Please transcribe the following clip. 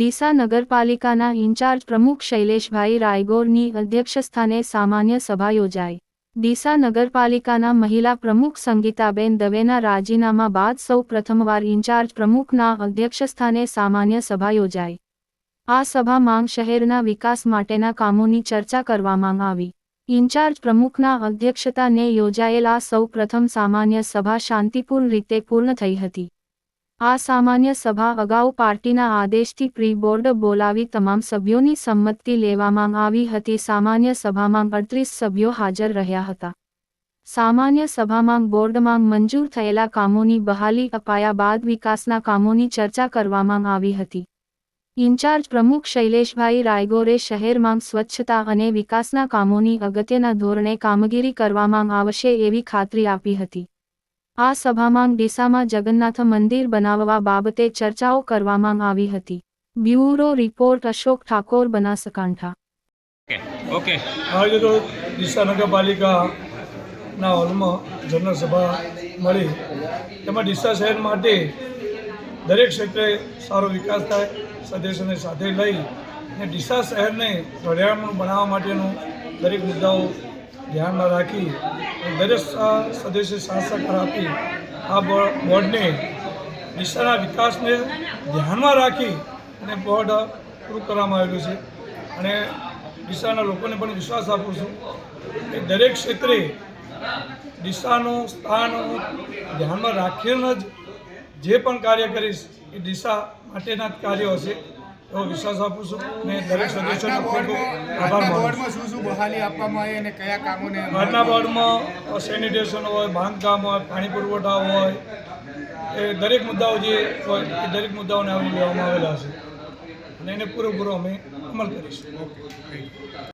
ડીસા નગરપાલિકાના ઇન્ચાર્જ પ્રમુખ શૈલેષભાઈ રાયગોરની અધ્યક્ષસ્થાને સામાન્ય સભા યોજાઈ. ડીસા નગરપાલિકાના મહિલા પ્રમુખ સંગીતાબેન દવેના રાજીનામા બાદ સૌ પ્રથમવાર ઇન્ચાર્જ પ્રમુખના અધ્યક્ષસ્થાને સામાન્ય સભા યોજાઈ. આ સભામાં શહેરના વિકાસ માટેના કામોની ચર્ચા કરવામાં આવી. ઇન્ચાર્જ પ્રમુખના અધ્યક્ષતાને યોજાયેલ આ સૌ પ્રથમ સામાન્ય સભા શાંતિપૂર્ણ રીતે પૂર્ણ થઈ હતી. આ સામાન્ય સભા અગાઉ પાર્ટીના આદેશથી પ્રી બોર્ડ બોલાવી તમામ સભ્યોની સંમતિ લેવામાં આવી હતી. સામાન્ય સભામાં અડત્રીસ સભ્યો હાજર રહ્યા હતા. સામાન્ય સભામાં બોર્ડમાં મંજૂર થયેલા કામોની બહાલી અપાયા બાદ વિકાસના કામોની ચર્ચા કરવામાં આવી હતી. ઇન્ચાર્જ પ્રમુખ શૈલેષભાઈ રાયગોરે શહેરમાં સ્વચ્છતા અને વિકાસના કામોની અગત્યના ધોરણે કામગીરી કરવામાં આવશે એવી ખાતરી આપી હતી. આ સભામાં ડીસામાં જગન્નાથ મંદિર બનાવવા બાબતે ચર્ચાઓ કરવામાં આવી હતી. Bureau report Ashok Thakor Banaskantha. Okay. Okay આજે તો ડીસા નગરપાલિકાના હોલમાં જનરલ સભા મળી. તેમાં ડીસા શહેર માટે દરેક ક્ષેત્રે સારો વિકાસ થાય, સદસ્યોને સાથે લઈ અને ડીસા શહેરને રળિયામણું બનાવવા માટેનું દરેક મુદ્દાઓ ધ્યાનમાં રાખી દરેક સદસ્ય સાથ સહકાર આપી આ બોર્ડને ડીસાના વિકાસને ધ્યાનમાં રાખી અને બોર્ડ પૂરું કરવામાં આવેલું છે. અને ડીસાના લોકોને પણ વિશ્વાસ આપું છું કે દરેક ક્ષેત્રે ડીસાનું સ્થાન ધ્યાનમાં રાખીને જ જે પણ કાર્ય કરીશ એ દિશા માટેના જ કાર્યો હશે એવો વિશ્વાસ આપું છું અને દરેક સદસ્યોનો ખૂબ આભાર બોર્ડમાં શું શું બહાલી આપવામાં આવી અને કયા કામોને આજના બોર્ડમાં સેનિટેશન હોય બાંધકામ હોય પાણી પુરવઠા હોય એ દરેક મુદ્દાઓ જે હોય એ દરેક મુદ્દાઓને આવરી લેવામાં આવેલા છે. અને એને પૂરેપૂરો અમે અમલ કરીશું.